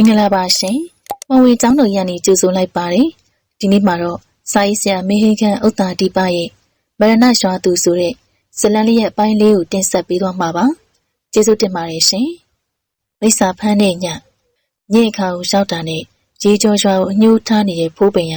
မင်္ဂလာပါရှင်။မဝေကျောင်းတော်ရန်နေကြိုဆိုလိုက်ပါတယ်။ဒီနေ့မှာတော့စာရေးဆရာမေဟိခန့်ဥတ္တာဒီပရဲ့မရဏရွှာသူဆိုတဲ့ဇလန်လေးရဲ့အပိုင်းလေးကိုတင်ဆက်ပေးသွားမှာပါ။ကျေးဇူးတင်ပါတယ်ရှင်။မိစ္ဆာဖန်းတဲ့ညညင်ခါကိုရောက်တာနဲ့ရေကြောရွှာကိုအညှိုးထားနေတဲ့ဖိုးပင်က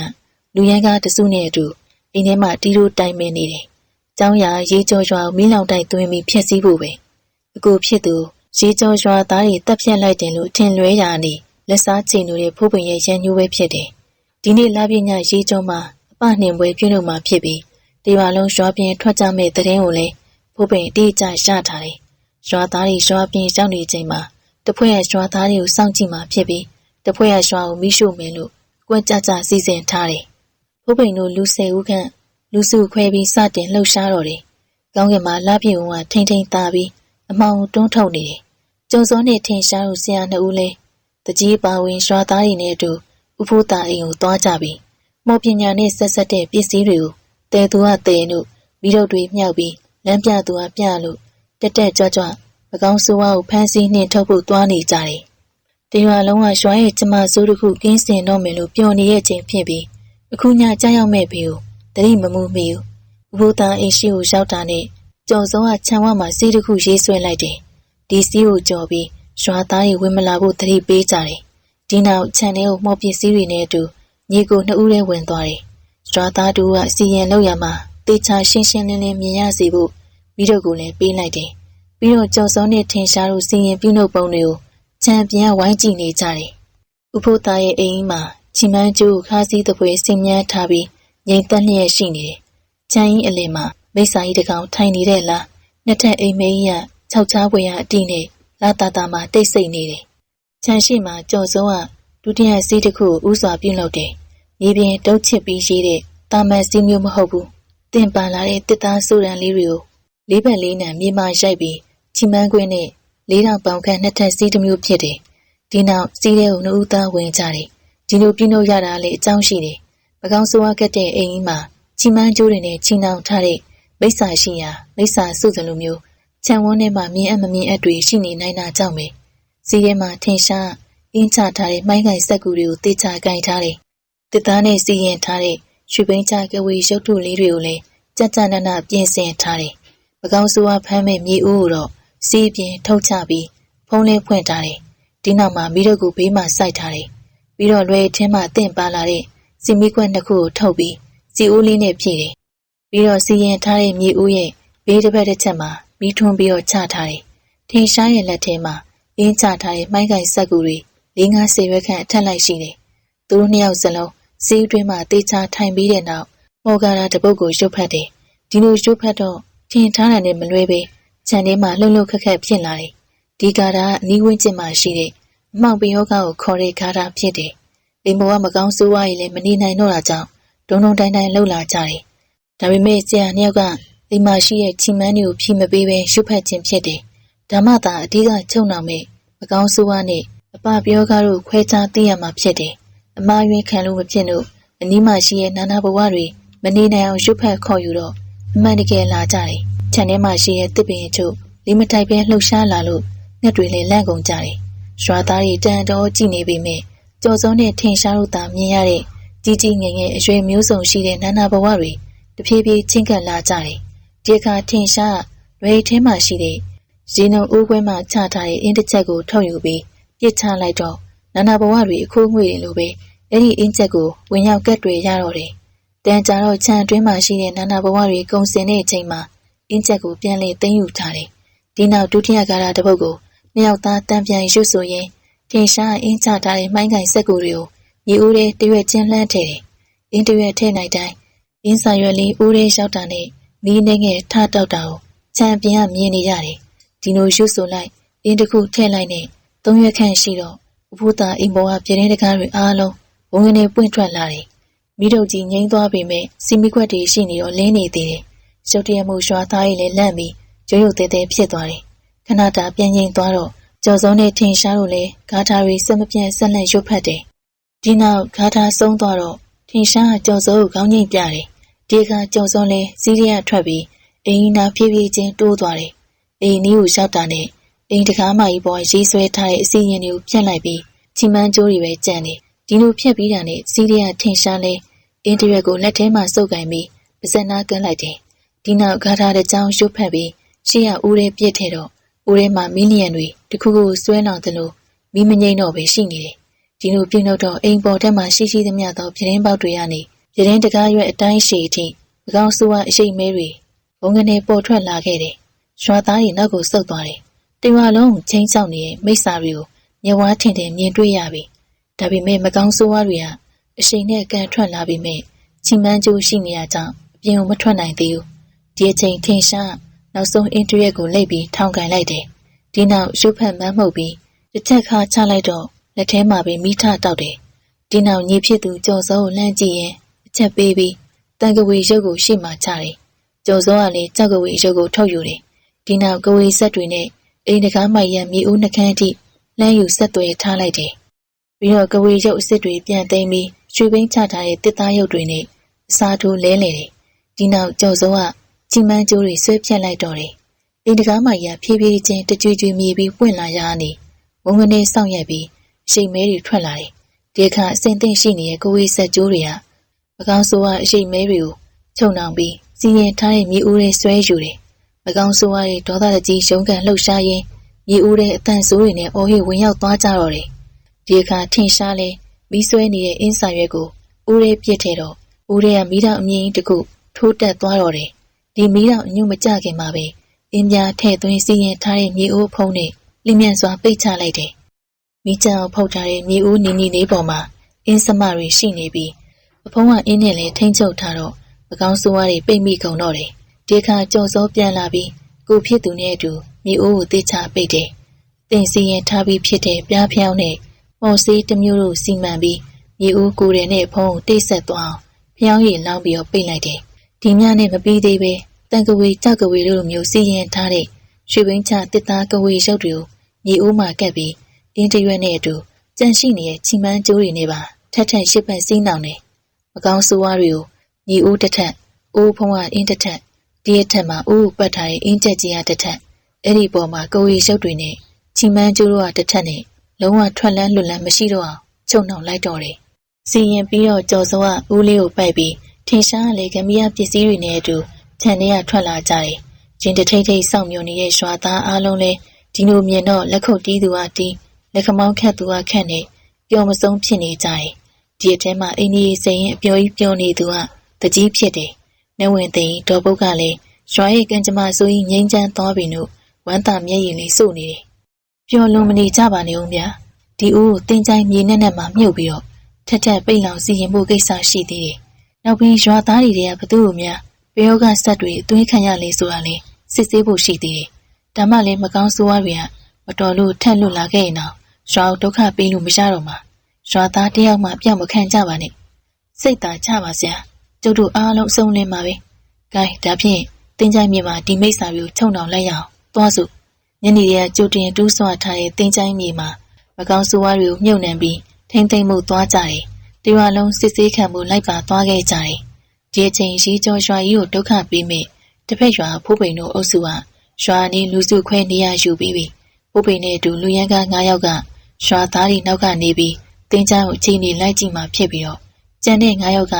လူရန်ကားတစုနဲ့အတူအိမ်ထဲမှာတီးတို့တိုင်ပင်နေတယ်။ကျောင်းရရေကြောရွှာကိုမီးလောင်တိုက်သွင်းပြီးဖျက်ဆီးဖို့ပဲ။အကူဖြစ်သူရေကြောရွာသားတွေတပ်ဖြတ်လိုက်တယ်လို့ထင်လွဲရာနေ လက်စားချိန်လို့တဲ့ဖိုးပင်ရဲ့ရန်ညိုးပဲဖြစ်တယ်။ဒီနေ့လာပြညရေကြောမှာအပနှင်ပွဲပြုလုပ်မှာဖြစ်ပြီးဒီပါလုံးရွာပြင်ထွက်ကြမဲ့တဲ့ရင်ကိုလည်းဖိုးပင်အတိအကျရထားတယ်။ရွာသားတွေရွာပြင်ရောက်နေချိန်မှာတဖွဲ့ရဲ့ရွာသားတွေကိုစောင့်ကြည့်မှာဖြစ်ပြီးတဖွဲ့ရဲ့ရွာကိုမိရှို့မယ်လို့ကွက်ကြကြစီစဉ်ထားတယ်။ဖိုးပင်တို့လူဆယ်ဦးခန့်လူစုခွဲပြီးစတင်လှုပ်ရှားတော့တယ်။ကောင်းကင်မှာလာပြည့်ဝထိန်ထိန်သားပြီးအမောင်တွန်းထုတ်နေတယ်။ကျုံစောနဲ့ထင်ရှားတို့ဆရာနှစ်ဦးလဲ တကြီးပါဝင်ရွာသားတွေနဲ့အတူဥဖိုးတာအိမ်ကိုသွားကြပြီးမော်ပညာနဲ့ဆက်ဆက်တဲ့ပစ္စည်းတွေကိုတဲသူကတဲလို့ပြီးတော့တွေမြောက်ပြီးလမ်းပြသူကပြလို့တက်တက်ကြွကြွမကောင်းဆိုးဝါးကိုဖမ်းဆီးနှင်ထုတ်ဖို့သွားနေကြတယ်။တရွာလုံးကရွာရဲ့ကျမစိုးတစ်ခုကင်းစင်တော့မယ်လို့ပျော်နေရဲ့ချိန်ဖြစ်ပြီးအခုညကြောက်ရောက်မဲ့ပြီကိုတတိမမှုမိဘူး။ဥဖိုးတာအိမ်ရှိကိုရောက်တာနဲ့ကြော်စောကခြံဝမှာစီးတစ်ခုရေးဆွဲလိုက်တယ်။ဒီစီးကိုကြော်ပြီး ရွာသားတွေဝင်မလာဖို့တတိပေးကြတယ်။ဒီနောက်ခြံထဲကိုမော်ပစ္စည်းတွေနဲ့အတူညီကိုနှစ်ဦးထဲဝင်သွားတယ်။ရွာသားတို့ကစီရင်လောက်ရမှာတေချာရှင်းရှင်းလင်းလင်းမြင်ရစေဖို့ပြီးတော့ကိုလည်းပေးလိုက်တယ်။ပြီးတော့ကြော်စောနဲ့ထင်ရှားတို့စီရင်ပြုလုပ်ပုံတွေကိုခြံပြန်ဝိုင်းကြည့်နေကြတယ်။ဥဖို့သားရဲ့အိမ်မှာချီမန်းကျိုးခါးစည်းတပွဲစင်မြန်းထားပြီးငြိမ်သက်လျက်ရှိနေတယ်။ခြံကြီးအလယ်မှာမိစ္ဆာကြီးတကောင်ထိုင်နေတဲ့လားနှစ်ထပ်အိမ်မေးကြီးကခြောက်ချားပွေရအတိနဲ့ လာတာတာမှာတိတ်ဆိတ်နေတယ်။ခြံရှိမှာကြော်စုံးကဒုတိယစီးတစ်ခုကိုဥစွာပြုတ်လုပ်တယ်။မြေပြင်တုတ်ချစ်ပြီးရေးတဲ့တာမန်စီးမျိုးမဟုတ်ဘူး။တင်ပန်လာတဲ့တစ်သားဆူရန်လေးတွေကိုလေးဘက်လေးနံမြေမရိုက်ပြီးချီမန်းကွင်းနဲ့လေးတောင်ပေါင်ခန့်နှစ်ထပ်စီးတစ်မျိုးဖြစ်တယ်။ဒီနောက်စီးတဲ့ကိုနှုတ်သားဝင်ကြတယ်။ဒီလိုပြုလုပ်ရတာလေအကြောင်းရှိတယ်။ပကောင်းဆိုးဝါးကတဲ့အိမ်ကြီးမှာချီမန်းကျိုးတွေနဲ့ချီနှောင်ထားတဲ့မိစ္ဆာရှိရာမိစ္ဆာစုစလိုမျိုး ခြံဝန်းထဲမှာမြင်အပ်မမြင်အပ်တွေရှိနေနိုင်တာကြောင့်ပဲစီးထဲမှာထင်ရှားအင်းချထားတဲ့မိုင်းကိုင်စက်ကူတွေကိုတေချာကင်ထားတယ်တစ်သားနဲ့စီရင်ထားတဲ့ရွှေဘိန်းချကဝေရုပ်ထုလေးတွေကိုလည်းကြကြနနပြင်ဆင်ထားတယ်ပကောင်းစုဝဖမ်းမဲ့မြေဦးကိုတော့စီးပြင်ထုတ်ချပြီးဖုံးလေးဖွင့်ထားတယ်ဒီနောက်မှာမိတို့ကိုဘေးမှာစိုက်ထားတယ်ပြီးတော့လွယ်ထင်းမှတင့်ပါလာတဲ့စီမီခွက်နှစ်ခုကိုထုတ်ပြီးစီဦးလေးနဲ့ဖြည့်တယ်ပြီးတော့စီရင်ထားတဲ့မြေဦးရဲ့ဘေးတစ်ဖက်တစ်ချက်မှာ မီးထွန်းပြီးတော့ချထားတယ်။ထင်ရှားရဲ့လက်ထဲမှာအင်းချထားတဲ့မိုင်းကိုင်ဆက်ကူတွေ၄၅ဆယ်ရွက်ခန့်အထက်လိုက်ရှိတယ်။သူတို့နှစ်ယောက်စလုံးစီးတွင်းမှာတေချာထိုင်ပြီးတဲ့နောက်မော်ဂါရာတပုတ်ကိုရုပ်ဖတ်တယ်။ဒီလိုရုပ်ဖတ်တော့ထင်ထားတယ်နဲ့မလွဲပဲခြံထဲမှာလှုပ်လှုပ်ခက်ခက်ဖြစ်လာတယ်။ဒီကာတာအနီးဝန်းကျင်မှာရှိတဲ့အမောင်ပင်ယောဂကိုခေါ်တဲ့ကာတာဖြစ်တယ်။အိမ်ဘောကမကောင်းဆိုးဝါးကြီးလည်းမနေနိုင်တော့တာကြောင့်ဒုံဒုံတိုင်းတိုင်းလှုပ်လာကြတယ်။ဒါပေမဲ့ဆရာနှစ်ယောက်က အိမ်မှာရှိတဲ့ချီမန်းတွေကိုဖြီမပေးဘဲရှုဖတ်ခြင်းဖြစ်တယ်။ဒါမှသာအဓိကချုပ်နှောင်မဲ့မကောင်းဆိုးဝါးနဲ့အပပြောကားတို့ခွဲခြားသိရမှာဖြစ်တယ်။အမားယွင်းခံလို့မဖြစ်လို့အနီးမှာရှိတဲ့နာနာဘဝတွေမနေနိုင်အောင်ရှုဖတ်ခေါ်ယူတော့အမှန်တကယ်လာကြတယ်။ခြံထဲမှာရှိတဲ့တစ်ပင်ချို့လေးမထိုက်ပဲလှုပ်ရှားလာလို့ငှက်တွေလည်းလန့်ကုန်ကြတယ်။ရွာသားတွေတန်တော်ကြည့်နေပေမဲ့ကြော်စုံနဲ့ထင်ရှားလို့သာမြင်ရတဲ့ကြီးကြီးငယ်ငယ်အရွယ်မျိုးစုံရှိတဲ့နာနာဘဝတွေတဖြည်းဖြည်းချင်းကပ်လာကြတယ်။ ဒီအခါထင်ရှားလွယ်ထဲမှာရှိတဲ့ရေနုံအိုးခွဲမှချထားတဲ့အင်းတစ်ချက်ကိုထုတ်ယူပြီးပြစ်ချလိုက်တော့နာနာဘဝတွေအခိုးငွေတွေလိုပဲအဲ့ဒီအင်းချက်ကိုဝင်ရောက်ကက်တွေရတော့တယ်။တန်ကြတော့ခြံအတွင်းမှာရှိတဲ့နာနာဘဝတွေကုံစင်တဲ့အချိန်မှာအင်းချက်ကိုပြန်လည်သိမ်းယူထားတယ်။ဒီနောက်ဒုတိယကာလတစ်ပုတ်ကိုနှစ်ယောက်သားတန်ပြန်ရွတ်ဆိုရင်ထင်ရှားအင်းချထားတဲ့မိုင်းကင်စက်ကူတွေကိုမြေဦးထဲတရွက်ချင်းလှမ်းထည့်တယ်။အင်းတရွက်ထဲနိုင်တိုင်းအင်းစာရွက်လေးဦးထဲရောက်တာနဲ့ မီးနှငယ်ထတောက်တာကိုချန်ပီယံမြင်နေရတယ်။ဒီလိုရွတ်ဆိုလိုက်အင်းတစ်ခုထည့်လိုက်နဲ့သုံးရွက်ခန့်ရှိတော့အဖိုးသားအိမ်ပေါ်ကပြတင်းတကားတွေအားလုံးဘုံငနေပွင့်ထွက်လာတယ်။မိတို့ကြီးငိမ့်သွားပေမဲ့စီမီခွက်တွေရှိနေတော့လင်းနေသေးတယ်။ရုတ်တရက်မှုရွာသားကြီးလည်းလန့်ပြီးရုပ်ရုပ်သေးသေးဖြစ်သွားတယ်။ခဏတာပြန်ငိမ့်သွားတော့ကြော်စုံနဲ့ထင်ရှားလို့လေဂါထာတွေစက်မပြတ်ဆက်လက်ရွတ်ဖတ်တယ်။ဒီနောက်ဂါထာဆုံးသွားတော့ထင်ရှားကြော်စုံကိုခေါင်းငိမ့်ပြတယ် ဒီအခါကြော်စုံလဲစီးရီးယားထွက်ပြီးအိမ်နာဖြည်းဖြည်းချင်းတိုးသွားတယ်။အိမ်နီးကိုရောက်တာနဲ့အိမ်တကားမကြီးပေါ်ရေးဆွဲထားတဲ့အစီရင်တွေကိုပြက်လိုက်ပြီးချီမန်းကျိုးတွေပဲကြံနေဒီလိုဖြက်ပြီးတာနဲ့စီးရီးယားထင်ရှားလဲအင်းတရက်ကိုလက်ထဲမှာစုပ်ကင်ပြီးပါဇက်နာကန်းလိုက်တယ်ဒီနောက်ဂါထာတစ်ကြောင်းရုပ်ဖက်ပြီးရှေ့ရဦးရဲပြစ်ထဲတော့ဦးထဲမှာမီလီယံတွေတခုခုဆွဲလောင်သလိုမီးမငိမ့်တော့ပဲရှိနေတယ်ဒီလိုပြုတ်နှုတ်တော့အိမ်ပေါ်ထက်မှရှိရှိသမျှသောပြတင်းပေါက်တွေကနေ ပြတင်းတကားရွက်အတိုင်းရှည်အထိပကောင်းဆိုးဝအရှိတ်မဲတွေဘုံကနေပေါ်ထွက်လာခဲ့တယ်ရွာသားတွေနောက်ကိုဆုတ်သွားတယ်တရွာလုံးချင်းချောက်နေတဲ့မိစ္ဆာတွေကိုမျက်ဝါးထင်ထင်မြင်တွေ့ရပြီဒါပေမဲ့မကောင်းဆိုးဝါးတွေကအရှိန်နဲ့ကန်ထွက်လာပြီးမြချီမန်းကျိုးရှိနေရကြောင်းအပြင်ကိုမထွက်နိုင်သေးဘူးဒီအချိန်ထင်ရှားနောက်ဆုံးအင်တရက်ကိုလိပ်ပြီးထောင်ကန်လိုက်တယ်ဒီနောက်ရုပ်ဖက်မန်းမှုတ်ပြီးတစ်ချက်ခါချလိုက်တော့လက်ထဲမှာပဲမိထတောက်တယ်ဒီနောက်ညီဖြစ်သူကြော်စောကိုလှမ်းကြည့်ရင် အချက်ပေးပြီးတန်ကဝေရုပ်ကိုရှေ့မှာချတယ်ကြော်စောကလည်းကြောက်ကဝေရုပ်ကိုထုတ်ယူတယ်ဒီနောက်ကဝေဆက်တွေနဲ့အိမ်တကားမိုက်ရမြေဦးနှကန်းအထိလမ်းယူဆက်သွဲထားလိုက်တယ်ပြီးတော့ကဝေရုပ်အစ်စ်တွေပြန်သိမ်းပြီးရွှေဘင်းချထားတဲ့တစ်သားရုပ်တွေနဲ့အစာထိုးလဲလေတယ်ဒီနောက်ကြော်စောကချီမန်းကျိုးတွေဆွဲဖြတ်လိုက်တော့တယ်အိမ်တကားမိုက်ရဖြည်းဖြည်းချင်းတကြွကြွမြေပြီးပွင့်လာရနေဝုံကနေစောင့်ရက်ပြီးရှိမဲတွေထွက်လာတယ်ဒီအခါအစင်သိမ့်ရှိနေတဲ့ကိုဝေးဆက်ကျိုးတွေက မကောင်းဆိုးကအရှိမဲတွေကိုခြုံနှောင်ပြီးစီရင်ထားတဲ့မြေဦးတွေဆွဲယူတယ်မကောင်းဆိုးရဲ့ဒေါသတကြီးရုံးကန်လှုပ်ရှားရင်းမြေဦးတွေအတန်ဆိုးတွေနဲ့အော်ဟစ်ဝင်ရောက်သွားကြတော့တယ်ဒီအခါထင်ရှားလဲမီးဆွဲနေတဲ့အင်းစာရွက်ကိုဦးရဲပြစ်ထဲတော့ဦးရဲကမီးတောင်အမြင့်ကြီးတစ်ခုထိုးတက်သွားတော့တယ်ဒီမီးတောင်အညွန့်မကြခင်မှာပဲအင်းပြားထဲ့သွင်းစီရင်ထားတဲ့မြေဦးဖုံးနဲ့လင်းမြန်စွာပိတ်ချလိုက်တယ်မိချံအောင်ဖုတ်ထားတဲ့မြေဦးနီနီလေးပေါ်မှာအင်းစမတွေရှိနေပြီး အဖုံးကအင်းနဲ့လည်းထိမ့်ချုပ်ထားတော့မကောင်းဆိုးဝါးတွေပိတ်မိကုန်တော့တယ်ဒီအခါကြော်စောပြန်လာပြီးကိုဖြစ်သူနဲ့အတူမြေဦးကိုတေချပိတ်တယ်တင်စီရင်ထားပြီးဖြစ်တဲ့ပြားဖြောင်းနဲ့မော်စီးတစ်မျိုးတို့စီမံပြီးမြေဦးကိုယ်တယ်နဲ့ဖုံးကိုတိတ်ဆက်သွားအောင်ဖျောင်းရည်လောင်းပြီးတော့ပိတ်လိုက်တယ်ဒီညနဲ့မပြီးသေးပဲတန်ကဝေကြောက်ကဝေတို့လိုမျိုးစီရင်ထားတဲ့ရွှေဘင်းချတစ်သားကဝေရုပ်တွေကိုမြေဦးမှာကပ်ပြီးအင်းတရွက်နဲ့အတူကြန့်ရှိနေတဲ့ချီမန်းကျိုးတွေနဲ့ပါထက်ထက်ရှစ်ပတ်စီးနှောင်နေ မကောင်းဆိုးဝါးတွေကိုမြေဦးတစ်ထက်အိုးဖုံးကအင်းတစ်ထက်ဒီအထက်မှာအိုးပတ်ထားတဲ့အင်းကျက်ကြီးကတစ်ထက်အဲ့ဒီပေါ်မှာကိုရီရုပ်တွေနဲ့ချီမန်းကျိုးတို့ကတစ်ထက်နဲ့လုံးဝထွက်လန်းလွတ်လန်းမရှိတော့အောင်ချုပ်နှောင်လိုက်တော့တယ်စီရင်ပြီးတော့ကြော်စောကဦးလေးကိုပိုက်ပြီးထင်ရှားလေကမီးရပစ္စည်းတွေနဲ့အတူခြံထဲကထွက်လာကြတယ်။ဂျင်းတထိတ်ထိတ်စောင့်မျှော်နေတဲ့ရွာသားအားလုံးလည်းဒီလိုမြင်တော့လက်ခုပ်တီးသူကတီးလက်ခမောင်းခတ်သူကခတ်နေပျော်မဆုံးဖြစ်နေကြတယ်။ ဒီအထဲမှာအင်းကြီးစိန်ရင်အပျော်ကြီးပျော်နေသူကတကြီးဖြစ်တယ်။နဝင်သိန်ဒေါ်ပုတ်ကလည်းရွာရဲ့ကံကြမ္မာဆိုကြီးငိမ့်ချမ်းသွားပြီလို့ဝမ်းသာမျက်ရည်လေးစို့နေတယ်။ပျော်လွန်မနေကြပါနဲ့ဦးဗျာ။ဒီဦးကိုတင်းချိုင်းမြေနဲ့နဲ့မှမြုပ်ပြီးတော့ထက်ထက်ပိတ်လောင်စီရင်ဖို့ကိစ္စရှိသေးတယ်။နောက်ပြီးရွာသားတွေကဘသူ့ကိုများပယောဂဆက်တွေအသွင်းခံရလေဆိုတာလေစစ်ဆေးဖို့ရှိသေးတယ်။ဒါမှလည်းမကောင်းဆိုးဝါးတွေကမတော်လို့ထက်လွတ်လာခဲ့ရင်တော့ရွာဒုက္ခပေးလို့မရတော့မှာ ရွာသားတယောက်မှပြောင်းမခံကြပါနဲ့။စိတ်သာချပါစရာကျုပ်တို့အားလုံးအဆုံးလင်းပါပဲ။ကဲဒါဖြင့်တင်းချိုင်းမြေမှာဒီမိစ္ဆာမျိုးချုံအောင်လိုက်ရအောင်သွားစုညနေရကြိုတင်တူးဆွထားတဲ့တင်းချိုင်းမြေမှာမကောင်းဆိုးဝါးတွေကိုမြုပ်နှံပြီးထိမ့်သိမ့်မှုသွားကြတယ်။ဒီဝါလုံးစစ်ဆေးခံမှုလိုက်ပါသွားခဲ့ကြတယ်။ဒီအချိန်ရီကျော်ရွာကြီးကိုဒုက္ခပေးမိတစ်ဖက်ရွာဖိုးပိန်တို့အုပ်စုကရွာနေလူစုခွဲနေရယူပြီးပြီ။ဖိုးပိန်နဲ့အတူလူရန်က9ယောက်ကရွာသားတွေနောက်ကနေပြီး တင်းချမ်းကိုအချိန်နေလိုက်ကြည့်မှဖြစ်ပြီးတော့ကျန်တဲ့9ယောက်က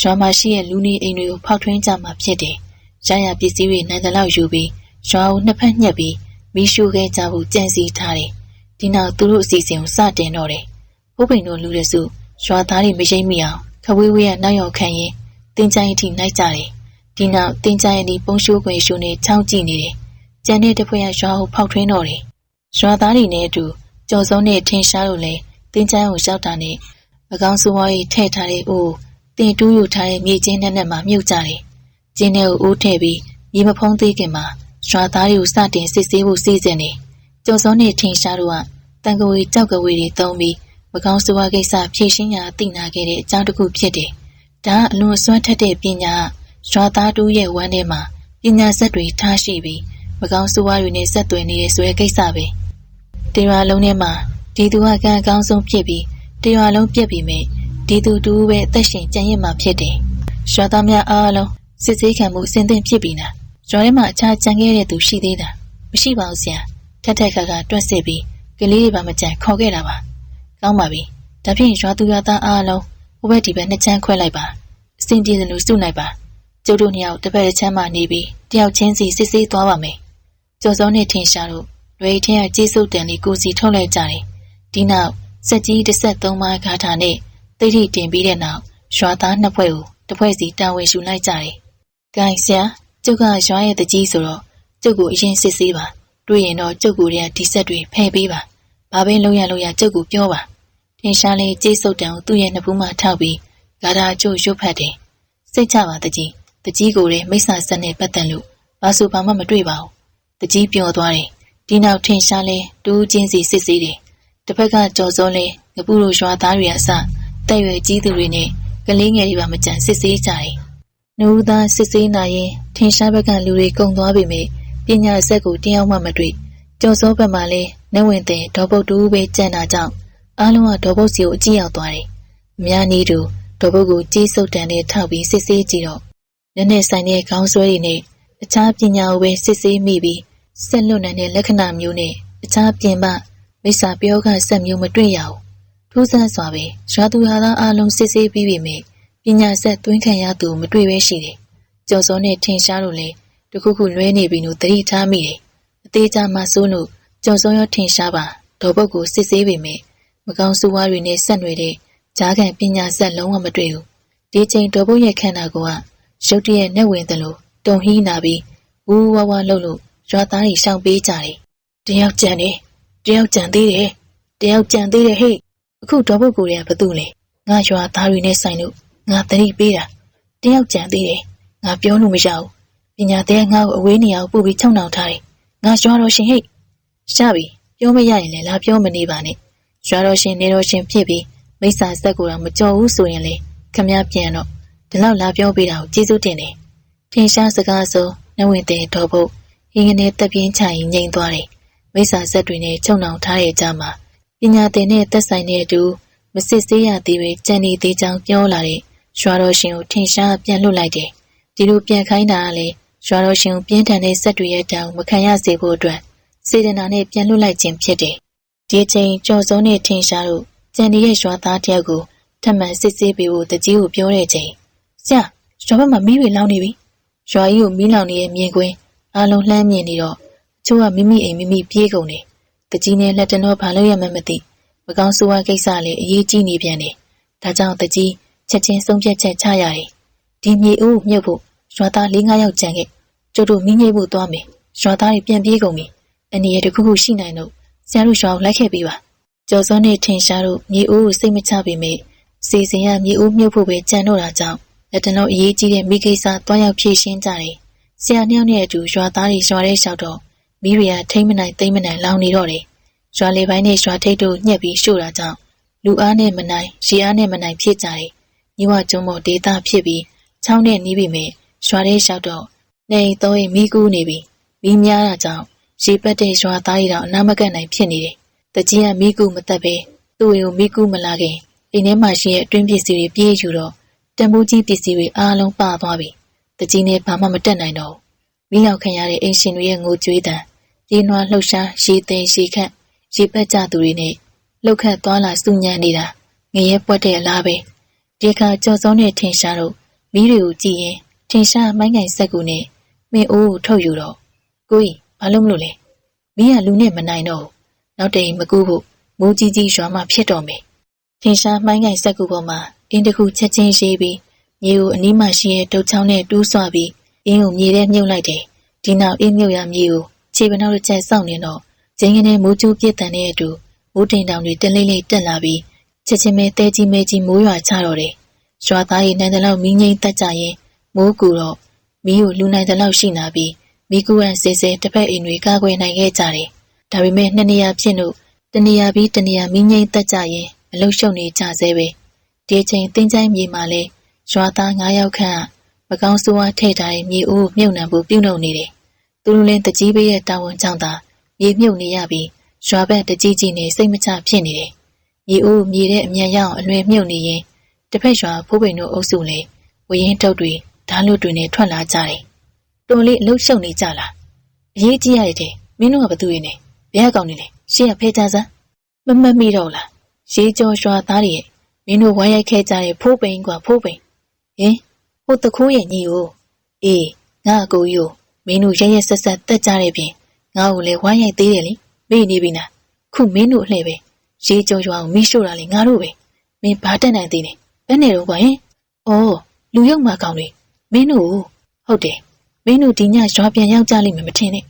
ရွာမှာရှိတဲ့လူနေအိမ်တွေကိုဖောက်ထွင်းကြမှဖြစ်တယ်။ရရပစ္စည်းတွေနိုင်တဲ့လောက်ယူပြီးရွာကိုနှစ်ဖက်ညှက်ပြီးမိရှုခဲ့ကြဖို့ကြံစည်ထားတယ်။ဒီနောက်သူတို့အစီအစဉ်ကိုစတင်တော့တယ်။ဖိုးပိန်တို့လူတွေစုရွာသားတွေမရိမ့်မိအောင်ခဝေးဝေးကနောက်ရောက်ခံရင်တင်းချိုင်းအထိနိုင်ကြတယ်။ဒီနောက်တင်းချိုင်းအနီးပုံရှိုးခွေရှုနေချောင်းကြည့်နေတယ်။ကျန်တဲ့တဖွဲ့ကရွာကိုဖောက်ထွင်းတော့တယ်။ရွာသားတွေနဲ့အတူကြော်စုံနဲ့ထင်ရှားလို့လဲတ င်းချိုင်းကိုရောက်တာနဲ့အကောင်းဆိုးဝါးကြီးထဲ့ထားတဲ့အိုးတင်တူးယူထားတဲ့မြေချင်းနဲ့နဲ့မှမြုပ်ကြတယ်။ကျင်းထဲကိုအိုးထည့်ပြီးမြေမဖုံးသေးခင်မှာရွာသားတွေကိုစတင်စစ်ဆေးဖို့စီစဉ်နေ။ကြော်စုံနဲ့ထင်ရှားတို့ကတန်ကဝေကြောက်ကဝေတွေတုံးပြီးမကောင်းဆိုးဝါးကိစ္စဖြည့်ရှင်းရာသိနာခဲ့တဲ့အကြောင်းတစ်ခုဖြစ်တယ်။ဒါကအလွန်စွမ်းထက်တဲ့ပညာရွာသားတို့ရဲ့ဝမ်းထဲမှာပညာဆက်တွေထားရှိပြီးမကောင်းဆိုးဝါးတွေနဲ့ဆက်သွယ်နေတဲ့ဆိုတဲ့ကိစ္စပဲ။တရွာလုံးထဲမှာ ဒီသူကကံအကောင်းဆုံးဖြစ်ပြီးတရွာလုံးပြက်ပြီးမြဲဒီသူတူပဲအသက်ရှင်ကြံ့ရစ်မှာဖြစ်တယ်။ရွာသားများအားလုံးစစ်ဆေးခံမှုအစဉ်သင့်ဖြစ်ပြီးနာရွာထဲမှာအခြားကြံခဲ့တဲ့သူရှိသေးတာမရှိပါဘူးဆရာ။ထက်ထက်ခါခါတွက်စစ်ပြီးကလေးတွေပါမကြံခေါ်ခဲ့တာပါ။ကောင်းပါပြီဒါဖြင့်ရွာသူရွာသားအားလုံးဟိုဘက်ဒီဘက်နှစ်ချမ်းခွဲလိုက်ပါအစဉ်ပြေသလိုစုလိုက်ပါကျုပ်တို့နှစ်ယောက်တစ်ဖက်တစ်ချမ်းမှနေပြီးတယောက်ချင်းစီစစ်ဆေးသွားပါမယ်ကျော်စောနဲ့ထင်ရှားတို့လွေထင်းကကြေးစုပ်တန်လေးကိုစီထုတ်လိုက်ကြတယ် ဒီနောက်စက်ကြီး13ပါးဂါထာနဲ့တိတ်ထိတင်ပြီးတဲ့နောက်ရွာသားနှစ်ဖွဲ့ကိုတစ်ဖွဲ့စီတာဝန်ယူလိုက်ကြတယ်။ဂိုင်ဆရာကျုပ်ကရွာရဲ့တကြီးဆိုတော့ကျုပ်ကိုအရင်စစ်ဆေးပါတွေ့ရင်တော့ကျုပ်ကိုရဲ့ဒီဆက်တွေဖယ်ပေးပါဘာပဲလုပ်ရလို့ရကျုပ်ကိုပြောပါထင်ရှားလေးကြေးစုပ်တံကိုသူ့ရဲ့နှစ်ဖူးမှထောက်ပြီးဂါထာကျုပ်ရွတ်ဖတ်တယ်စိတ်ချပါတကြီးတကြီးကိုလည်းမိစ္ဆာဆက်နဲ့ပတ်သက်လို့ဘာဆိုဘာမှမတွေ့ပါဘူးတကြီးပျော်သွားတယ်ဒီနောက်ထင်ရှားလေးတူးချင်းစီစစ်ဆေးတယ် တစ်ဖက်ကကြော်စောလေးငပူလိုရွာသားတွေအစတက်ရွယ်ကြီးသူတွေနဲ့ကလေးငယ်တွေပါမကြံစစ်ဆေးကြတယ်နှူးသားစစ်ဆေးနိုင်ရင်ထင်ရှားဘက်ကလူတွေကုံသွားပြီမေပညာဆက်ကိုတရားမှမတွေ့ကျော်စောဘက်မှာလည်းနှဝင်တဲ့ဒေါ်ပုတ်တူပဲကြံ့တာကြောင့်အားလုံးကဒေါ်ပုတ်စီကိုအကြည့်ရောက်သွားတယ်။အများနည်းတူဒေါ်ပုတ်ကိုကြီးစုပ်တန်နဲ့ထောက်ပြီးစစ်ဆေးကြည့်တော့နည်းနည်းဆိုင်တဲ့ခေါင်းဆွဲတွေနဲ့အခြားပညာကိုပဲစစ်ဆေးမိပြီးဆက်လွတ်နိုင်တဲ့လက္ခဏာမျိုးနဲ့အခြားပြင်ပ မိစ္ဆာပြောကဆက်မျိုးမတွေ့ရဘူး။ထူးဆန်းစွာပဲရွာသူရွာသားအားလုံးစစ်ဆေးပြီးပြီမေပညာဆက်သွင်းခံရသူမတွေ့ပဲရှိတယ်။ကျော်စောနဲ့ထင်ရှားလို့လေတခုခုလွဲနေပြီလို့သတိထားမိတယ်။အသေးချာမှဆိုးလို့ကျော်စောရောထင်ရှားပါဒေါ်ပုတ်ကိုစစ်ဆေးပေမဲ့မကောင်းဆိုးဝါးတွေနဲ့ဆက်နွယ်တဲ့ဂျားကန်ပညာဆက်လုံးဝမတွေ့ဘူး။ဒီချိန်ဒေါ်ပုတ်ရဲ့ခန္ဓာကိုယ်ကရုတ်တရက်နဲ့ဝင်တယ်လို့တုံဟီးနာပြီးဝူးဝါးဝါလှုပ်လို့ရွာသားတွေရှောင်ပေးကြတယ်။တယောက်ကြံတယ်။ တယောက်ကြံသေးတယ်။တယောက်ကြံသေးတယ်ဟဲ့။အခုဒေါ်ပုတ်ကိုယ်ကဘာတူလဲ။ငါရွာသားတွေနဲ့ဆိုင်လို့ငါတတိပေးတာ။တယောက်ကြံသေးတယ်။ငါပြောလို့မရဘူးပညာတဲ့ငါ့ကိုအဝေးနေအောင်ပို့ပြီးချုံနှောင်ထားတယ်။ငါရွာတော်ရှင်ဟိတ်ရပြီပြောမရရင်လည်းလာပြောမနေပါနဲ့။ရွာတော်ရှင်နေတော်ရှင်ဖြစ်ပြီးမိစ္ဆာဆက်ကိုတော့မကြော်ဘူးဆိုရင်လေခမည်းပြန်တော့ဒီလောက်လာပြောပေးတာကိုကျေးဇူးတင်တယ်။ထင်ရှားစကားဆိုနှဝင်တဲ့တော်ဖို့ဟင်းကနေတက်ပြင်းချရင်ငိမ့်သွားတယ်။ မိစ္ဆာဆက်တွေနဲ့ချုံနှောင်ထားတဲ့ကြမှာပညာသင်နဲ့သက်ဆိုင်တဲ့အတူမစစ်ဆေးရသေးပဲကြံနေသေးကြောင်းပြောလာတဲ့ရွာတော်ရှင်ကိုထင်ရှားပြန်လွတ်လိုက်တယ်။ဒီလိုပြန်ခိုင်းတာကလည်းရွာတော်ရှင်ပြင်းထန်တဲ့စက်တွေရဲ့တောင်မခံရစေဖို့အတွက်စေတနာနဲ့ပြန်လွတ်လိုက်ခြင်းဖြစ်တယ်။ဒီအချိန်ကြော်စုံနဲ့ထင်ရှားတို့ကြံဒီရဲ့ရွာသားတယောက်ကိုထပ်မံစစ်ဆေးပေးဖို့တကြီးကိုပြောတဲ့ချိန်ဆရာရွာဘက်မှာမီးတွေလောင်နေပြီ။ရွာကြီးကိုမီးလောင်နေတဲ့မြင်ကွင်းအားလုံးလှမ်းမြင်နေတော့အ ချို့ကမိမိအိမ်မိမိပြေးကုန်တယ်။တကြီးနဲ့လက်တနောဘာလို့ရမှမသိမကောင်းဆိုးဝါးကိစ္စလေးအရေးကြီးနေပြန်တယ်။ဒါကြောင့်တကြီးချက်ချင်းဆုံးဖြတ်ချက်ချရတယ်။ဒီမြေအိုးမြုပ်ဖို့ရွာသား၄၅ယောက်ကြံခဲ့ကျုပ်တို့မိငိမ့်ဖို့သွားမယ်ရွာသားတွေပြန်ပြေးကုန်ပြီအနေရတခုခုရှိနိုင်တော့ဆရာတို့ရွာကိုလိုက်ခဲ့ပေးပါကျော်စောနဲ့ထင်ရှားတို့မြေအိုးကိုစိတ်မချပေမဲ့စီစဉ်ရမြေအိုးမြုပ်ဖို့ပဲကြံတော့တာကြောင့်လက်တလုံးအရေးကြီးတဲ့မိကိစ္စတွားရောက်ဖြည့်ရှင်းကြတယ်ဆရာနှစ်ယောက်နဲ့အတူရွာသားတွေရွာထဲလျှောက်တော့ မိရီယာထိမ့်မနိုင်သိမ့်မနိုင်လောင်နေတော့တယ်ရွာလေပိုင်းနဲ့ရွာထိပ်တို့ညှက်ပြီးရှို့တာကြောင့်လူအားနဲ့မနိုင်ရေအားနဲ့မနိုင်ဖြစ်ကြတယ်ညီဝကျုံမော်ဒေတာဖြစ်ပြီးချောင်းနဲ့နီးပြီမဲ့ရွာထဲလျှောက်တော့နေတော့ရင်မိကူးနေပြီမိများတာကြောင့်ရေပက်တဲ့ရွာသားရီတော့အနာမကတ်နိုင်ဖြစ်နေတယ်။တကြီးကမိကူးမတက်ပဲသူ့ကိုမိကူးမလာခင်အိမ်ထဲမှာရှိတဲ့အတွင်းပစ္စည်းတွေပြေးယူတော့တံမိုးကြီးပစ္စည်းတွေအားလုံးပါသွားပြီ။တကြီးနဲ့ဘာမှမတက်နိုင်တော့ဘူး။ မိလောက်ခံရတဲ့အိမ်ရှင်တွေရဲ့ငိုကြွေးတံပြေးနွားလှုပ်ရှားရေသိမ်းရေခတ်ရေပက်ကြသူတွေနဲ့လှုပ်ခတ်သွားလာစုညံ့နေတာငရဲပွက်တဲ့အလားပဲ။ဒီအခါကြော်စောနဲ့ထင်ရှားတော့မိတွေကိုကြည့်ရင်ထင်ရှားမိုင်းငိုင်ဆက်ကူနဲ့မင်းအိုးကိုထုတ်ယူတော့ကိုကြီးဘာလို့မလို့လဲမင်းကလူနဲ့မနိုင်တော့နောက်တိမ်မကူဖို့မိုးကြီးကြီးရွာမှဖြစ်တော့မယ်ထင်ရှားမိုင်းငိုင်ဆက်ကူပေါ်မှာအင်းတခုချက်ချင်းရေးပြီးမြေကိုအနီးမှရှိတဲ့တုတ်ချောင်းနဲ့တူးဆွပြီး အင်းကိုမြေထဲမြုပ်လိုက်တယ်ဒီနောက်အင်းမြုပ်ရမြေကိုခြေပနောက်တစ်ချက်စောင့်နေတော့ကျင်းကနေမိုးကျူးပြစ်တန်တဲ့အတူမိုးတိမ်တောင်တွေတလိမ့်လိမ့်တက်လာပြီးချက်ချင်းပဲတဲကြီးမဲကြီးမိုးရွာချတော့တယ်ရွာသားတွေနိုင်တဲ့လောက်မီးငိမ့်တက်ကြရင်မိုးကူတော့မီးကိုလူနိုင်တဲ့လောက်ရှိနာပြီးမီးကူရန်စေစေတစ်ဖက်အိမ်တွေကာကွယ်နိုင်ခဲ့ကြတယ်။ဒါပေမဲ့နှစ်နေရာဖြစ်လို့တနေရာပြီးတနေရာမီးငိမ့်တက်ကြရင်အလုရှုံနေကြသေးပဲ။ဒီအချိန်တင်းချိုင်းမြေမှာလဲရွာသား9ယောက်ခန့် မကောင်းဆိုးဝါးထဲ့ထားတဲ့မြေအိုးမြုပ်နှံဖို့ပြုလုပ်နေတယ်။သူတို့လည်းတကြီးပေးရဲ့တာဝန်ကြောင့်သာမြေမြုပ်နေရပြီးရွာဘက်တကြီးကြီးနေစိတ်မချဖြစ်နေတယ်။မြေအိုးမြေတဲ့အမြန်ရအောင်အလွယ်မြုပ်နေရင်တစ်ဖက်ရွာဖိုးပိန်တို့အုပ်စုလည်းဝရင်တုတ်တွေဓာတ်လွတ်တွေနဲ့ထွက်လာကြတယ်။တော်လေးအလုရှုံနေကြလား။အရေးကြီးရတဲ့မင်းတို့ကဘသူရင်းနေဘယ်ကောင်နေလဲရှေ့ကဖဲကြစမ်းမမတ်မိတော့လားရေကျော်ရွာသားတွေရဲ့မင်းတို့ဝိုင်းရိုက်ခဲ့ကြတဲ့ဖိုးပိန်ကွာဖိုးပိန်ဟင် ဟိုတခိုးရဲ့ညီကိုအေးငါအကိုကြီးကိုမင်းတို့ရက်ရက်ဆက်ဆက်တက်ကြတဲ့ပြင်ငါ့ကိုလည်းဝိုင်းရိုက်သေးတယ်လေမေ့နေပြီလားခုမင်းတို့အလှဲ့ပဲရေကျော်ရွာကိုမိရှို့တာလေငါတို့ပဲမင်းဘာတက်နိုင်သေးလဲဘယ်နဲ့တော့ကွာဟင်အော်လူရုပ်မာကောင်တွေမင်းတို့ဟုတ်တယ်မင်းတို့ဒီညရွာပြန်ရောက်ကြလိမ့်မယ်မထင်နဲ့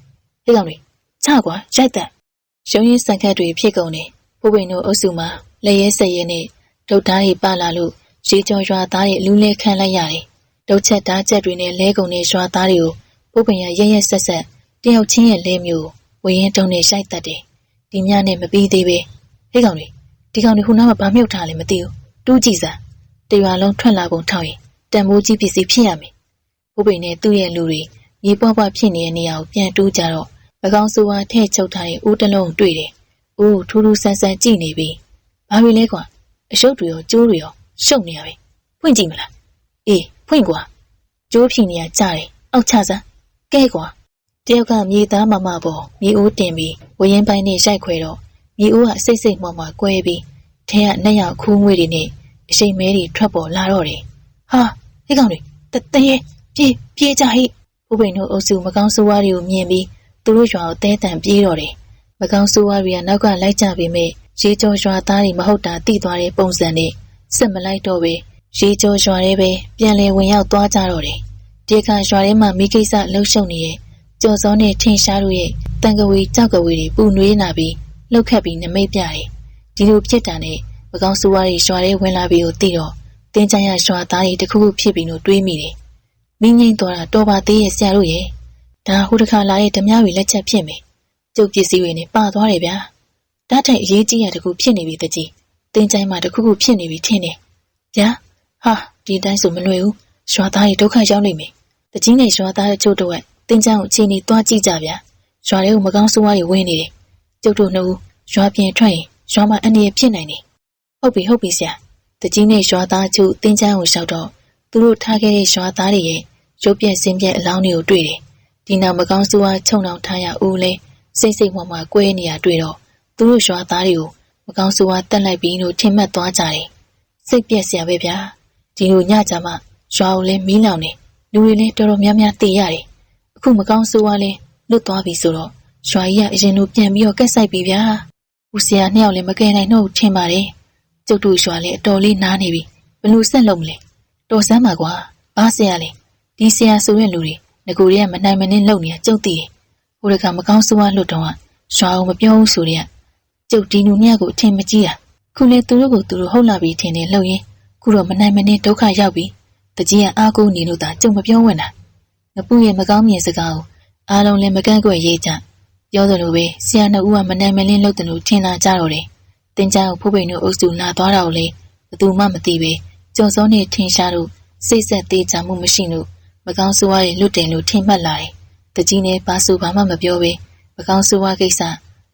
ဟဲ့ကောင်တွေချကွာရိုက်တက်ရုံရင်းစံခတ်တွေဖြစ်ကုန်တယ်ဖိုးပိန်တို့အုပ်စုမှာလက်ရဲဆက်ရဲနဲ့ဒုတ်သားတွေပလာလို့ရေကျော်ရွာသားတွေလူလဲခန့်လိုက်ရတယ် ဒုတ်ချက်ဓာတ်ချက်တွေနဲ့လဲကုန်တဲ့ရွာသားတွေကိုဖိုးပိန်ရရဲရဲဆက်ဆက်တယောက်ချင်းရဲ့လဲမျိုးဝရင်တုံးနဲ့ရှိုက်တက်တယ်ဒီညနဲ့မပြီးသေးပဲဟဲ့ကောင်တွေဒီကောင်တွေခုနကဘာမြုပ်ထားလဲမသိဘူးတူးကြည့်စမ်းတရွာလုံးထွက်လာကုန်ထောက်ရင်တန်မိုးကြီးပစ္စည်းဖြစ်ရမယ်။ဘိုးပိန်နဲ့သူ့ရဲ့လူတွေမြေပွားပွားဖြစ်နေတဲ့နေရာကိုပြန်တူးကြတော့မကောင်းဆိုးဝါထဲ့ချုပ်ထားတဲ့ဦးတလုံးတွေ့တယ်။ဦးထူးထူးဆန်းဆန်းကြည့်နေပြီ။ဘာလို့လဲကွာအရှုပ်တွေရောကျိုးတွေရောရှုပ်နေရပဲ။ဖွင့်ကြည့်မလား။အေး ဖွင့်ကွာ။ကျိုးဖြီနေရကြတယ်။အောက်ချစမ်း။ကဲကွာ။တယောက်ကမြေသားမမပေါ်မြေအိုးတင်ပြီးဝရင်ပိုင်းနဲ့ရိုက်ခွဲတော့မြေအိုးကစိတ်စိတ်မှောမှကွဲပြီးထဲကနှက်ရောက်ခူးငွေတွေနဲ့အရှိန်မဲတွေထွက်ပေါ်လာတော့တယ်။ဟာဒီကောင်တွေတတရေပြေးပြေးကြဟိဥပိန်တို့အုပ်စုမကောင်းဆိုးဝါးတွေကိုမြင်ပြီးသူတို့ရွာကိုတဲတန်ပြေးတော့တယ်။မကောင်းဆိုးဝါးတွေကနောက်ကလိုက်ကြပေမဲ့ရေကျော်ရွာသားတွေမဟုတ်တာသိသွားတဲ့ပုံစံနဲ့စစ်မလိုက်တော့ပဲ ရေကျော်ရွာထဲပဲပြန်လည်ဝင်ရောက်သွားကြတော့တယ်။ဒီအခါရွာထဲမှာမိကိစ္စလှုပ်ရှုပ်နေတဲ့ကျော်စောနဲ့ထင်ရှားတို့ရဲ့တန်ကဝေကြောက်ကဝေတွေပူနွေးလာပြီးလှုပ်ခတ်ပြီးနမိတ်ပြတယ်။ဒီလိုဖြစ်တာနဲ့မကောင်းဆိုးဝါးတွေရွာထဲဝင်လာပြီးကိုသိတော့တင်းချမ်းရရွာသားတွေတခုခုဖြစ်ပြီးလို့တွေးမိတယ်။မိငိမ့်သွားတာတော်ပါသေးရဲ့ဆရာတို့ရဲ့ဒါဟိုတစ်ခါလာတဲ့ဓမြတွေလက်ချက်ဖြစ်မယ်။ကျုပ်ပစ္စည်းတွေနဲ့ပါသွားတယ်ဗျာ။ဓာတ်ထိုင်အရေးကြီးရတခုဖြစ်နေပြီတကြီး။တင်းချမ်းမှတခုခုဖြစ်နေပြီထင်တယ်။ဗျာ ဟာဒီတိုင်းဆိုမလွယ်ဘူး။ရွာသားတွေဒုက္ခရောက်နေမယ်။တကြီးနဲ့ရွာသားတို့တို့ကတင်းချမ်းကိုအချိန်ကြီးသွားကြည့်ကြဗျာ။ရွာတွေကိုမကောင်းဆိုးဝါးတွေဝင်နေတယ်။ကျုပ်တို့နှုတ်ရွာပြင်ထွက်ရင်ရွာမှာအန္တရာယ်ဖြစ်နိုင်တယ်။ဟုတ်ပြီဟုတ်ပြီဆရာ။တကြီးနဲ့ရွာသားချုပ်တင်းချမ်းကိုလျှောက်တော့သူတို့ထားခဲ့တဲ့ရွာသားတွေရဲ့ရုပ်ပြက်စင်းပြက်အလောင်းတွေကိုတွေ့တယ်။ဒီနောက်မကောင်းဆိုးဝါးခြုံနှောင်ထားရဦးလဲစိတ်စိတ်မှမှကွဲနေရတွေ့တော့သူတို့ရွာသားတွေကိုမကောင်းဆိုးဝါးတက်လိုက်ပြီးလို့ထင်မှတ်သွားကြတယ်။စိတ်ပြက်စရာပဲဗျာ။ ဒီလိုညကြမှာရွာကိုလည်းမီးလောင်နေလူတွေလည်းတော်တော်များများတေရတယ်။အခုမကောင်းဆိုးဝါးလဲလွတ်သွားပြီဆိုတော့ရွာကြီးကအရင်လိုပြန်ပြီးတော့ကက်ဆိုင်ပြီဗျာ။ဦးဆရာနှစ်ယောက်လည်းမကယ်နိုင်တော့ထင်ပါတယ်။ကျုပ်တို့ရွာလည်းအတော်လေးနားနေပြီ။ဘလို့ဆက်လုပ်မလဲ။တော်စမ်းပါကွာ။ဘာဆရာလဲ။ဒီဆရာဆိုတဲ့လူတွေငကိုတွေကမနိုင်မနှင်းလုပ်နေတာကျုပ်သိတယ်။ဟိုတကမကောင်းဆိုးဝါးလွတ်တော့ရွာအောင်မပြောဘူးဆိုတဲ့ကျုပ်ဒီလူမြတ်ကိုအထင်မကြီးတာ။ခုလေသူတို့ကိုသူတို့ဟုတ်လာပြီထင်တယ်လှုပ်ရင် ခုတော့မနိုင်မနှင်းဒုက္ခရောက်ပြီ။တကြီးကအားကိုးနေလို့သာကျုပ်မပြောဝင်တာ။ငပူရဲ့မကောင်းမြင်စကားကိုအားလုံးလည်းမကန့်ကွက်ရေးကြ။ပြောသလိုပဲဆရာနှစ်ဦးကမနိုင်မလင်းလုပ်တယ်လို့ထင်လာကြတော့တယ်။တင်ချောင်းဖိုးပိန်တို့အုပ်စုလာသွားတာကိုလေဘသူမှမသိပဲကြော်စောနဲ့ထင်ရှားတို့စိတ်ဆက်သေးချမှုမရှိလို့မကောင်းဆိုးဝါးတွေလွတ်တယ်လို့ထင်မှတ်လာတယ်။တကြီးနဲ့ဘာဆိုဘာမှမပြောပဲမကောင်းဆိုးဝါးကိစ္စ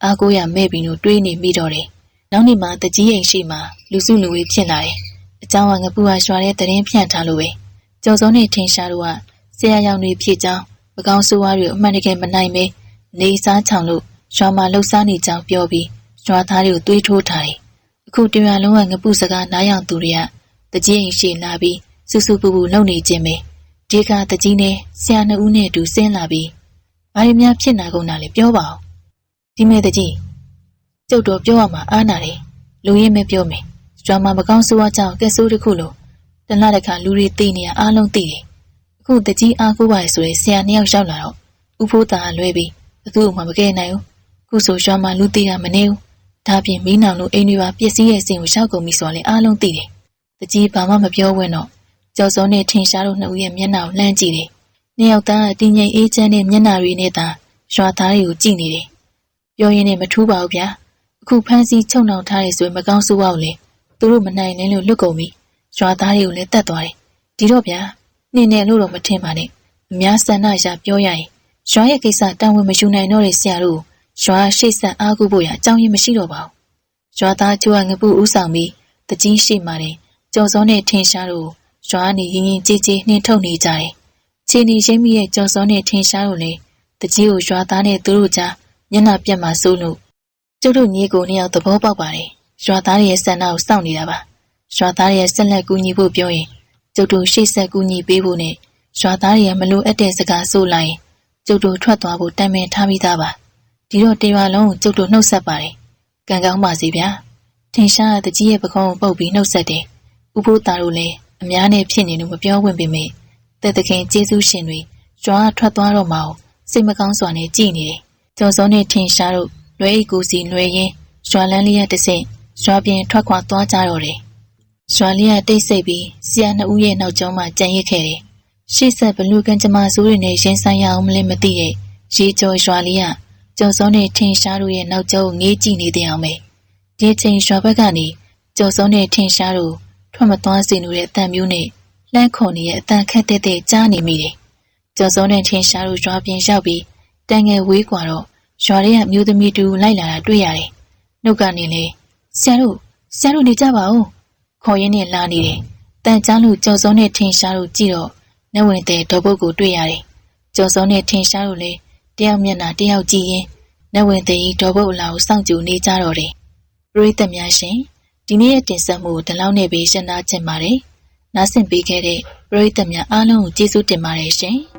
အားကိုးရမဲ့ပြီးလို့တွေးနေမိတော့တယ်။နောက်နေ့မှတကြီးအိမ်ရှိမှလူစုလူဝေးဖြစ်လာတယ်။ အเจ้าကငပူဟာရွာတဲ့တရင်ဖြန့်ထားလို့ပဲကြော်စောနဲ့ထင်ရှားတို့ကဆရာရောင်တွေဖြစ်ကြောင်းမကောင်းဆိုးဝါးတွေအမှန်တကယ်မနိုင်ပဲနေစားချောင်လို့ရွာမှာလှုပ်ရှားနေကြောင်းပြောပြီးရွာသားတွေကိုတွေးထိုးထားတယ်။အခုတရွာလုံးကငပုစကားနားယောင်သူတွေကတကြီးအိမ်ရှိလာပြီးစူးစူးပူပူလုံနေခြင်းပဲဒီကတကြီးနဲ့ဆရာနှစ်ဦးနဲ့အတူဆင်းလာပြီးဘာတွေများဖြစ်နာကုန်တာလဲပြောပါဦးဒီမဲ့တကြီးကျုပ်တော့ပြောရမှာအားနာတယ်လူရင်းမပြောမယ် ရွာမှာမကောင်းဆိုးဝါးကြောင့်ကဲဆိုးတစ်ခုလို့တလားတစ်ခါလူတွေသိနေရအားလုံးသိတယ်အခုတကြီးအားကိုးပါရဆိုရင်ဆရာနှစ်ယောက်ရောက်လာတော့ဥဖိုးသားလွဲပြီးဘသူ့မှမကဲနိုင်ဘူးခုဆိုရွာမှာလူသေးတာမနေဘူးဒါပြင်မီးနောင်တို့အိမ်တွေပါပျက်စီးရဲ့စင်ကိုရောက်ကုန်ပြီဆိုရင်အားလုံးသိတယ်တကြီးဘာမှမပြောဝင်တော့ကျော်စောနဲ့ထင်ရှားတို့နှစ်ဦးရဲ့မျက်နှာကိုလှမ်းကြည့်တယ်။နှစ်ယောက်သားအတင်းငိမ်အေးချမ်းတဲ့မျက်နှာတွေနဲ့သာရွာသားတွေကိုကြည့်နေတယ်။ပြောရင်းနဲ့မထူးပါဘူးဗျာ။အခုဖမ်းဆီးချုပ်နှောင်ထားရဲဆိုရင်မကောင်းဆိုးပါဘူးလေ။ သူတို့မနိုင်နိုင်လို့လွတ်ကုန်ပြီ။ရွာသားတွေကိုလည်းတတ်သွားတယ်။ဒီတော့ဗျာနှင်းနေလို့တော့မထင်ပါနဲ့။အများဆန္ဒရပြောရရင်ရွာရဲ့ကိစ္စတာဝန်မယူနိုင်တော့တဲ့ဆရာတို့ရွာရှိတ်ဆက်အားကိုးဖို့ရအကြောင်းရင်းမရှိတော့ပါဘူး။ရွာသားကျိုးကငပုဥဆောင်ပြီးတကြီးရှိမှတယ်ကြော်စောနဲ့ထင်ရှားတို့ရွာနေရင်ရင်ကြည်ကြည်နှင်းထုတ်နေကြတယ်။ချင်းနီရိမ့်မိရဲ့ကြော်စောနဲ့ထင်ရှားတို့လေတကြီးကိုရွာသားနဲ့သူတို့ကြားမျက်နှာပြတ်မှစိုးလို့ကျုပ်တို့ညီကိုနှစ်ယောက်သဘောပေါက်ပါတယ်။ ရွာသားတွေရဲ့ဆန္ဒကိုစောင့်နေတာပါရွာသားတွေရဲ့ဆက်လက်ကူညီဖို့ပြောရင်ကျုပ်တို့ရှေ့ဆက်ကူညီပေးဖို့နဲ့ရွာသားတွေရဲ့မလိုအပ်တဲ့စကားဆိုလိုက်ရင်ကျုပ်တို့ထွက်သွားဖို့တမ်းပင်ထားပြီးသားပါဒီတော့တရွာလုံးကိုကျုပ်တို့နှုတ်ဆက်ပါတယ်ကံကောင်းပါစေဗျာထင်ရှားတဲ့ကြီးရဲ့ပကုံးကိုပုတ်ပြီးနှုတ်ဆက်တယ်ဥပုသ္တာတို့လည်းအများနဲ့ဖြစ်နေလို့မပြောဝင်ပေမယ့်တဲ့သခင်ကျေးဇူးရှင်တွေကြွားထွက်သွားတော့မှအောင်စိတ်မကောင်းစွာနဲ့ကြည်နေတယ်ကျော်စုံနဲ့ထင်ရှားတို့လွဲအိတ်ကူစီလွဲရင်းရွာလန်းလေးရတစ်ဆင့် ရွာပြင်ထွက်ခွာသွားကြတော့တယ်ရွာလေးကတိတ်ဆိတ်ပြီးဆရာနှစ်ဦးရဲ့နောက်ကျောင်းမှာကြံရစ်ခဲ့တယ်ရှေ့ဆက်ဘလူကန်ကျမဆိုးတွေနဲ့ရင်ဆိုင်ရအောင်မလဲမသိတဲ့ရေကျော်ရွာလေးကကျော်စုံနဲ့ထင်ရှားတို့ရဲ့နောက်ကျောင်းကိုငေးကြည့်နေတဲ့အောင်ပဲဒီချိန်ရွာဘက်ကနေကျော်စုံနဲ့ထင်ရှားတို့ထွက်မသွားစေလို့တဲ့အတန်မျိုးနဲ့လှမ်းခုန်နေတဲ့အတန်ခက်တဲ့တဲ့ကြားနေမိတယ်။ကျော်စုံနဲ့ထင်ရှားတို့ရွာပြင်ရောက်ပြီးတန်ငယ်ဝေးกว่าတော့ရွာထဲကမျိုးသမီးတူလိုက်လာတာတွေ့ရတယ်။နှုတ်ကနေလေ ဆရာတို့ဆရာတို့နေကြပါဦးခေါ်ရင်းနဲ့လာနေတယ်။တန်ကြားလို့ကျော်စုံနဲ့ထင်ရှားတို့ကြည့်တော့နဝင်တဲ့ဒေါ်ပုတ်ကိုတွေ့ရတယ်။ကျော်စုံနဲ့ထင်ရှားတို့လည်းတယောက်မျက်နှာတယောက်ကြည့်ရင်းနဝင်တဲ့ဒေါ်ပုတ်အလာကိုစောင့်ကြည့်နေကြတော့တယ်။ပရိသတ်များရှင်ဒီနေ့ရဲ့တင်ဆက်မှုကိုဒီလောက်နဲ့ပဲရှင်းသားချင်ပါတယ်။နားဆင်ပေးခဲ့တဲ့ပရိသတ်များအားလုံးကိုကျေးဇူးတင်ပါတယ်ရှင်။